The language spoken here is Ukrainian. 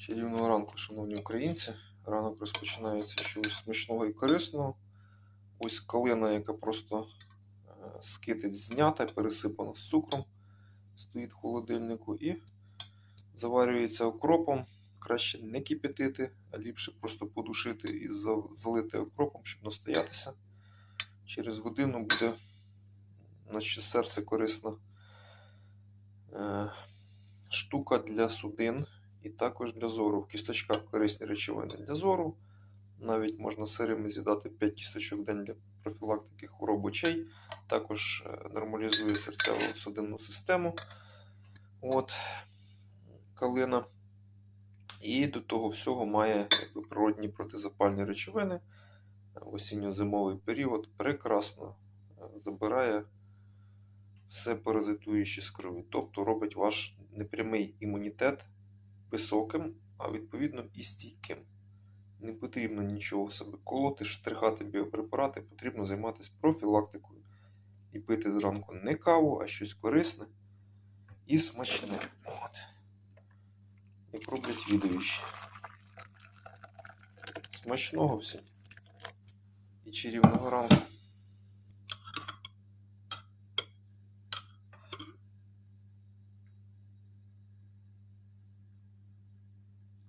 Чарівного ранку, шановні українці. Ранок розпочинається чогось смачного і корисного. Ось калина, яка просто е, з китиць знята, пересипана з цукром, стоїть в холодильнику і заварюється окропом. Краще не кипятити, а ліпше просто подушити і залити окропом, щоб настоятися. Через годину буде на ще серце корисна е, штука для судин і також для зору. В кісточках корисні речовини для зору. Навіть можна сирими з'їдати 5 кісточок в день для профілактики хвороб очей. Також е, нормалізує серцево-судинну систему. От, калина. І до того всього має якби, природні протизапальні речовини. В осінньо-зимовий період прекрасно е, забирає все паразитуюче з крові. Тобто робить ваш непрямий імунітет високим, а відповідно і стійким. Не потрібно нічого себе колоти, штрихати біопрепарати, потрібно займатися профілактикою і пити зранку не каву, а щось корисне і смачне. От. Як роблять відовіші. Смачного всім і чарівного ранку.